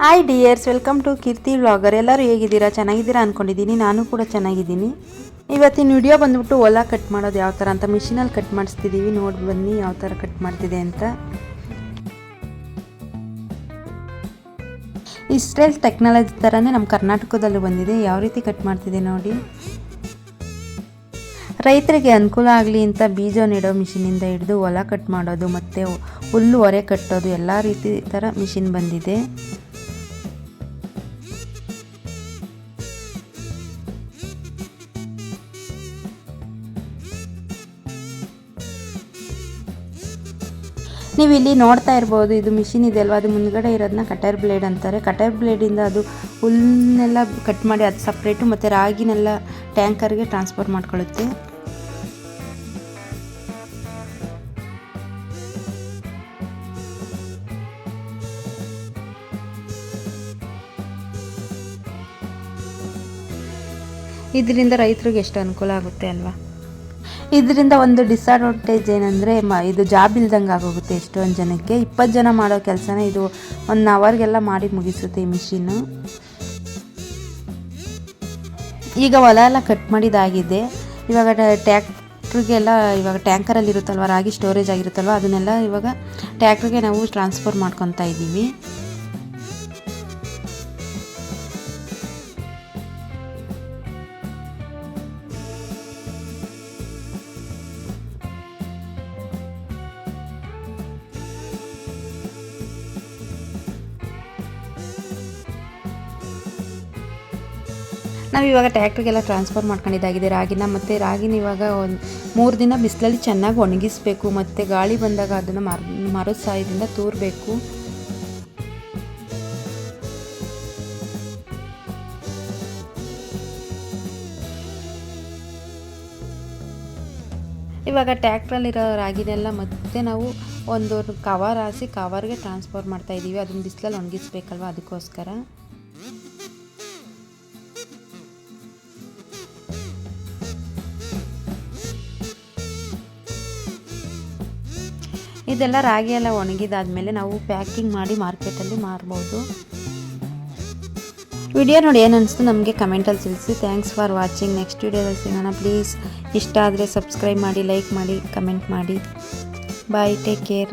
Hi dears welcome to Keerthi vlogger ಎಲ್ಲರೂ ಹೇಗಿದ್ದೀರಾ? ಚೆನ್ನಾಗಿದ್ದೀರಾ ಅಂದ್ಕೊಂಡಿದ್ದೀನಿ ನಾನು ಕೂಡ ಚೆನ್ನಾಗಿದ್ದೀನಿ. ಇವತ್ತಿನ ವಿಡಿಯೋ ಬಂದ್ಬಿಟ್ಟು ಹೊಲ ಕಟ್ ಮಾಡೋದು ಯಾವ ಥರ ಅಂತ ಮಿಷಿನಲ್ಲಿ ಕಟ್ ಮಾಡಿಸ್ತಿದ್ದೀವಿ ನೋಡಿ ಬನ್ನಿ ಯಾವ ಥರ ಕಟ್ ಮಾಡ್ತಿದೆ ಅಂತ. ಇಸ್ರೇಲ್ ಟೆಕ್ನಾಲಜಿ ಥರನೇ ನಮ್ಮ ಕರ್ನಾಟಕದಲ್ಲೂ ಬಂದಿದೆ. ಯಾವ ರೀತಿ ಕಟ್ ಮಾಡ್ತಿದೆ ನೋಡಿ. ರೈತರಿಗೆ ಅನುಕೂಲ ಆಗಲಿ ಅಂತ ಬೀಜ ನೆಡೋ ಮಿಷಿನಿಂದ ಹಿಡಿದು ಹೊಲ ಕಟ್ ಮಾಡೋದು, ಮತ್ತು ಹುಲ್ಲು ಹೊರೆ ಕಟ್ಟೋದು, ಎಲ್ಲ ರೀತಿ ಥರ ಮಿಷಿನ್ ಬಂದಿದೆ. ನೀವು ಇಲ್ಲಿ ನೋಡ್ತಾ ಇರ್ಬೋದು, ಇದು ಮಿಷಿನ್ ಇದೆ ಅಲ್ವಾ? ಅದು ಮುಂದ್ಗಡೆ ಇರೋದನ್ನ ಕಟರ್ ಬ್ಲೇಡ್ ಅಂತಾರೆ. ಕಟರ್ ಬ್ಲೇಡಿಂದ ಅದು ಹುಲ್ಲನ್ನೆಲ್ಲ ಕಟ್ ಮಾಡಿ ಅದು ಸಪ್ರೇಟು ಮತ್ತು ರಾಗಿನೆಲ್ಲ ಟ್ಯಾಂಕರ್ಗೆ ಟ್ರಾನ್ಸ್ಫರ್ ಮಾಡ್ಕೊಳ್ಳುತ್ತೆ. ಇದರಿಂದ ರೈತರಿಗೆ ಎಷ್ಟು ಅನುಕೂಲ ಆಗುತ್ತೆ ಅಲ್ವಾ? ಇದರಿಂದ ಒಂದು ಡಿಸ್ಅಡ್ವಾಂಟೇಜ್ ಏನಂದರೆ ಮ, ಇದು ಜಾಬ್ ಇಲ್ದಂಗೆ ಆಗೋಗುತ್ತೆ ಎಷ್ಟೊಂದು ಜನಕ್ಕೆ. ಇಪ್ಪತ್ತು ಜನ ಮಾಡೋ ಕೆಲಸನ ಇದು ಒಂದು ಅವರ್ಗೆಲ್ಲ ಮಾಡಿ ಮುಗಿಸುತ್ತೆ ಈ ಮಿಷಿನ್ನು ಈಗ ಹೊಲ ಎಲ್ಲ ಕಟ್ ಮಾಡಿದಾಗಿದೆ. ಇವಾಗ ಟ್ಯಾಕ್ಟ್ರಿಗೆಲ್ಲ ಇವಾಗ ಟ್ಯಾಂಕರಲ್ಲಿ ಇರುತ್ತಲ್ವ, ರಾಗಿ ಸ್ಟೋರೇಜ್ ಆಗಿರುತ್ತಲ್ವ, ಅದನ್ನೆಲ್ಲ ಇವಾಗ ಟ್ಯಾಕ್ಟ್ರಿಗೆ ನಾವು ಟ್ರಾನ್ಸ್ಫರ್ ಮಾಡ್ಕೊತಾ ಇದ್ದೀವಿ ನಾವು ಇವಾಗ ಟ್ಯಾಕ್ಟ್ರಿಗೆಲ್ಲ ಟ್ರಾನ್ಸ್ಫರ್ ಮಾಡ್ಕೊಂಡಿದ್ದಾಗಿದೆ ರಾಗಿನ, ಮತ್ತು ರಾಗಿನ ಇವಾಗ ಒಂದು ಮೂರು ದಿನ ಬಿಸಿಲಲ್ಲಿ ಚೆನ್ನಾಗಿ ಒಣಗಿಸ್ಬೇಕು, ಮತ್ತು ಗಾಳಿ ಬಂದಾಗ ಅದನ್ನು ಮರ, ಮರದ ಸಹಾಯದಿಂದ ತೂರಬೇಕು. ಇವಾಗ ಟ್ಯಾಕ್ಟ್ರಲ್ಲಿರೋ ರಾಗಿನೆಲ್ಲ ಮತ್ತೆ ನಾವು ಒಂದು ಕವರ್ ಹಾಸಿ ಕವರ್ಗೆ ಟ್ರಾನ್ಸ್ಫರ್ ಮಾಡ್ತಾ ಇದ್ದೀವಿ ಅದನ್ನ ಬಿಸಿಲಲ್ಲಿ ಒಣಗಿಸ್ಬೇಕಲ್ವ ಅದಕ್ಕೋಸ್ಕರ. ಇದೆಲ್ಲ ರಾಗಿ ಎಲ್ಲ ಒಣಗಿದಾದ್ಮೇಲೆ ನಾವು ಪ್ಯಾಕಿಂಗ್ ಮಾಡಿ ಮಾರ್ಕೆಟಲ್ಲಿ ಮಾರ್ಬೋದು. ವಿಡಿಯೋ ನೋಡಿ ಏನು ಅನಿಸ್ತು ನಮಗೆ ಕಮೆಂಟಲ್ಲಿ ತಿಳಿಸಿ. ಥ್ಯಾಂಕ್ಸ್ ಫಾರ್ ವಾಚಿಂಗ್ ನೆಕ್ಸ್ಟ್ ವಿಡಿಯೋದಲ್ಲಿ ಸಿಗೋಣ ಪ್ಲೀಸ್ ಇಷ್ಟ ಆದರೆ ಸಬ್ಸ್ಕ್ರೈಬ್ ಮಾಡಿ ಲೈಕ್ ಮಾಡಿ ಕಮೆಂಟ್ ಮಾಡಿ. Bye take care